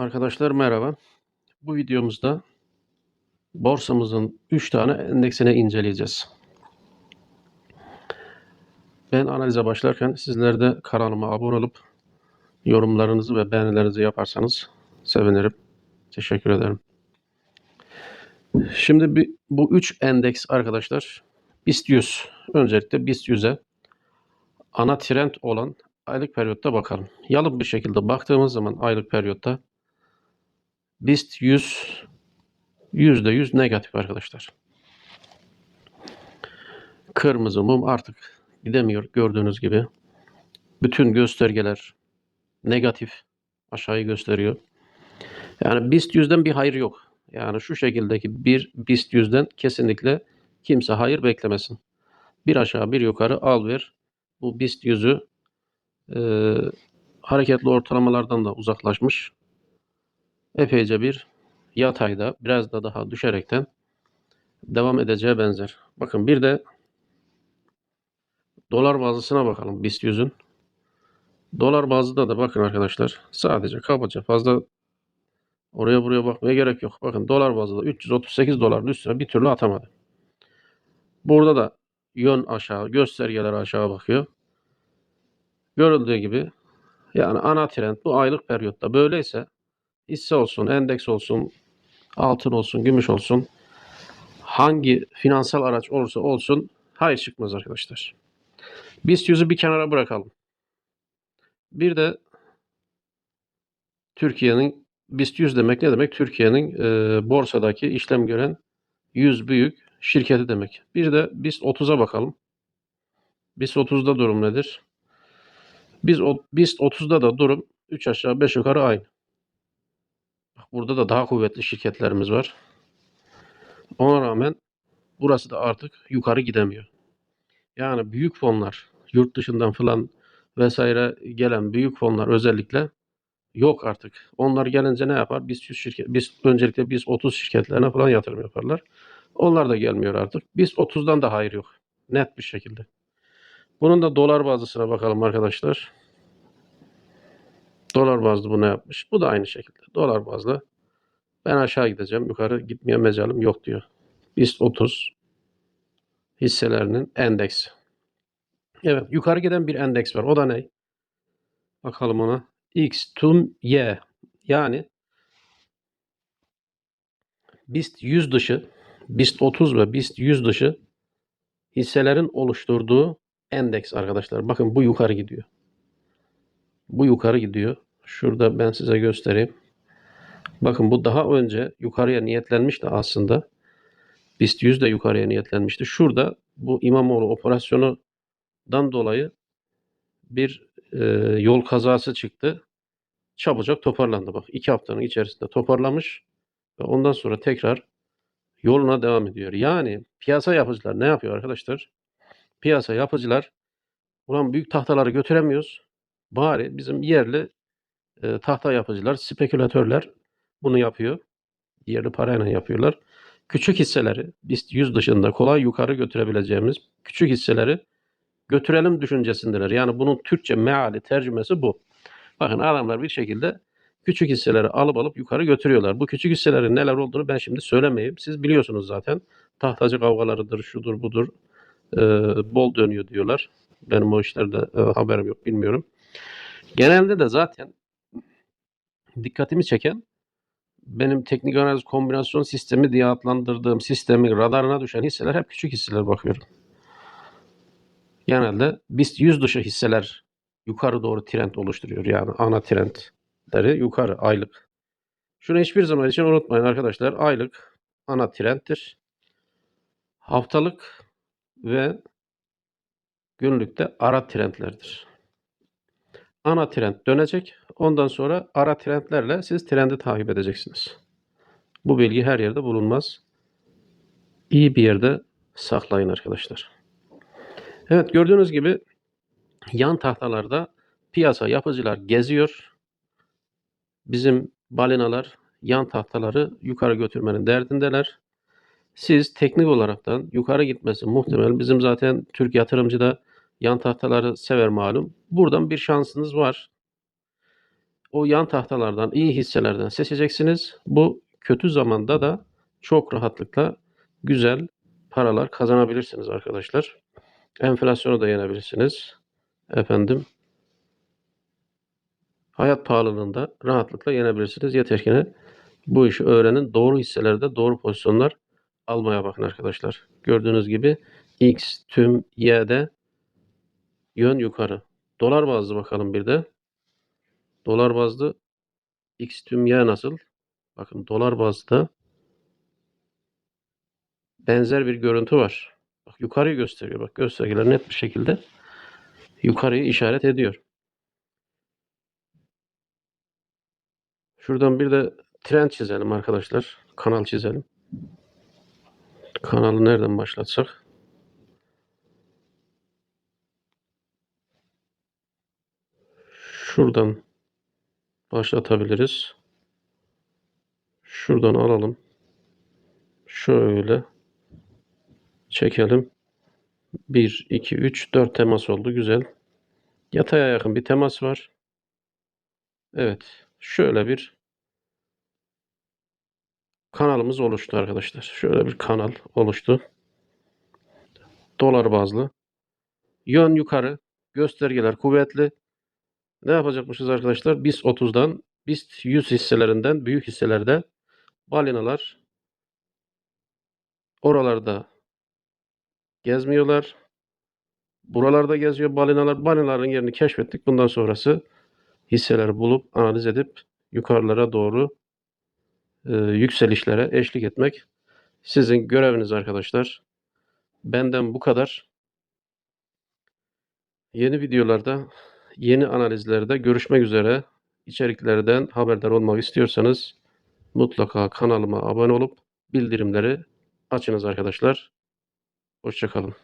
Arkadaşlar merhaba. Bu videomuzda borsamızın 3 tane endeksini inceleyeceğiz. Ben analize başlarken sizler de kanalıma abone olup yorumlarınızı ve beğenilerinizi yaparsanız sevinirim. Teşekkür ederim. Şimdi bu 3 endeks arkadaşlar BIST 100. Öncelikle BIST 100'e ana trend olan aylık periyotta bakalım. Yalın bir şekilde baktığımız zaman aylık periyotta BIST 100 %100 negatif arkadaşlar. Kırmızı mum artık gidemiyor gördüğünüz gibi. Bütün göstergeler negatif aşağıyı gösteriyor. Yani BIST 100'den bir hayır yok. Yani şu şekildeki bir BIST 100'den kesinlikle kimse hayır beklemesin. Bir aşağı bir yukarı al ver. Bu BIST 100'ü e, hareketli ortalamalardan da uzaklaşmış epeyce bir yatayda biraz da daha düşerekten devam edeceğe benzer. Bakın bir de dolar bazısına bakalım BIST 100'ün. Dolar bazında da bakın arkadaşlar sadece kabaca fazla oraya buraya bakmaya gerek yok. Bakın dolar bazında 338 doların üstüne bir türlü atamadı. Burada da yön aşağı, göstergeler aşağı bakıyor. Görüldüğü gibi yani ana trend bu aylık periyotta böyleyse hisse olsun, endeks olsun, altın olsun, gümüş olsun hangi finansal araç olursa olsun hayır çıkmaz arkadaşlar. BIST 100'ü bir kenara bırakalım. Bir de Türkiye'nin BIST 100 demek ne demek? Türkiye'nin e, borsadaki işlem gören 100 büyük şirketi demek. Bir de BIST 30'a bakalım. BIST 30'da durum nedir? Biz BIST 30'da da durum 3 aşağı 5 yukarı aynı. Burada da daha kuvvetli şirketlerimiz var. Ona rağmen burası da artık yukarı gidemiyor. Yani büyük fonlar, yurt dışından falan vesaire gelen büyük fonlar özellikle yok artık. Onlar gelince ne yapar? Biz 100 şirket, biz öncelikle biz 30 şirketlerine falan yatırım yaparlar. Onlar da gelmiyor artık. Biz 30'dan da hayır yok. Net bir şekilde. Bunun da dolar bazısına bakalım arkadaşlar. Dolar bazlı bu ne yapmış? Bu da aynı şekilde. Dolar bazlı. Ben aşağı gideceğim. Yukarı gitmeye mecalim yok diyor. BIST 30 hisselerinin endeksi. Evet. Yukarı giden bir endeks var. O da ne? Bakalım ona. X, tüm Y. Yani BIST 100 dışı, BIST 30 ve BIST 100 dışı hisselerin oluşturduğu endeks arkadaşlar. Bakın bu yukarı gidiyor. Bu yukarı gidiyor. Şurada ben size göstereyim. Bakın bu daha önce yukarıya niyetlenmişti aslında. BIST 100 de yukarıya niyetlenmişti. Şurada bu İmamoğlu operasyonundan dolayı bir e, yol kazası çıktı. Çabucak toparlandı. Bak iki haftanın içerisinde toparlamış ve ondan sonra tekrar yoluna devam ediyor. Yani piyasa yapıcılar ne yapıyor arkadaşlar? Piyasa yapıcılar ulan büyük tahtaları götüremiyoruz. Bari bizim yerli e, tahta yapıcılar, spekülatörler bunu yapıyor. Yerli parayla yapıyorlar. Küçük hisseleri biz 100 dışında kolay yukarı götürebileceğimiz küçük hisseleri götürelim düşüncesindeler. Yani bunun Türkçe meali tercümesi bu. Bakın adamlar bir şekilde küçük hisseleri alıp alıp yukarı götürüyorlar. Bu küçük hisselerin neler olduğunu ben şimdi söylemeyeyim. Siz biliyorsunuz zaten. Tahtacı kavgalarıdır, şudur budur. Ee, bol dönüyor diyorlar. Benim o işlerde e, haberim yok bilmiyorum. Genelde de zaten dikkatimi çeken benim teknik analiz kombinasyon sistemi diye adlandırdığım sistemi radarına düşen hisseler hep küçük hisseler bakıyorum. Genelde BIST 100 dışı hisseler yukarı doğru trend oluşturuyor. Yani ana trendleri yukarı aylık. Şunu hiçbir zaman için unutmayın arkadaşlar. Aylık ana trendtir. Haftalık ve günlükte ara trendlerdir. Ana trend dönecek. Ondan sonra ara trendlerle siz trendi takip edeceksiniz. Bu bilgi her yerde bulunmaz. İyi bir yerde saklayın arkadaşlar. Evet gördüğünüz gibi yan tahtalarda piyasa yapıcılar geziyor. Bizim balinalar yan tahtaları yukarı götürmenin derdindeler. Siz teknik olaraktan yukarı gitmesi muhtemel. Bizim zaten Türk yatırımcı da yan tahtaları sever malum. Buradan bir şansınız var. o yan tahtalardan, iyi hisselerden seçeceksiniz. Bu kötü zamanda da çok rahatlıkla güzel paralar kazanabilirsiniz arkadaşlar. Enflasyonu da yenebilirsiniz. Efendim hayat pahalılığında rahatlıkla yenebilirsiniz. Yeter ki bu işi öğrenin. Doğru hisselerde doğru pozisyonlar almaya bakın arkadaşlar. Gördüğünüz gibi X, tüm, Y'de yön yukarı. Dolar bazlı bakalım bir de. Dolar bazlı X tüm Y nasıl? Bakın dolar bazda benzer bir görüntü var. Bak yukarıyı gösteriyor. Bak göstergeler net bir şekilde yukarıyı işaret ediyor. Şuradan bir de trend çizelim arkadaşlar. Kanal çizelim. Kanalı nereden başlatsak? Şuradan başlatabiliriz. Şuradan alalım. Şöyle çekelim. 1, 2, 3, 4 temas oldu. Güzel. Yataya yakın bir temas var. Evet. Şöyle bir kanalımız oluştu arkadaşlar. Şöyle bir kanal oluştu. Dolar bazlı. Yön yukarı. Göstergeler kuvvetli. Ne yapacakmışız arkadaşlar? BIST 30'dan, BIST 100 hisselerinden, büyük hisselerde balinalar oralarda gezmiyorlar. Buralarda geziyor balinalar. Balinaların yerini keşfettik. Bundan sonrası hisseleri bulup analiz edip yukarılara doğru e, yükselişlere eşlik etmek sizin göreviniz arkadaşlar. Benden bu kadar. Yeni videolarda, yeni analizlerde görüşmek üzere. İçeriklerden haberdar olmak istiyorsanız mutlaka kanalıma abone olup bildirimleri açınız arkadaşlar. Hoşçakalın.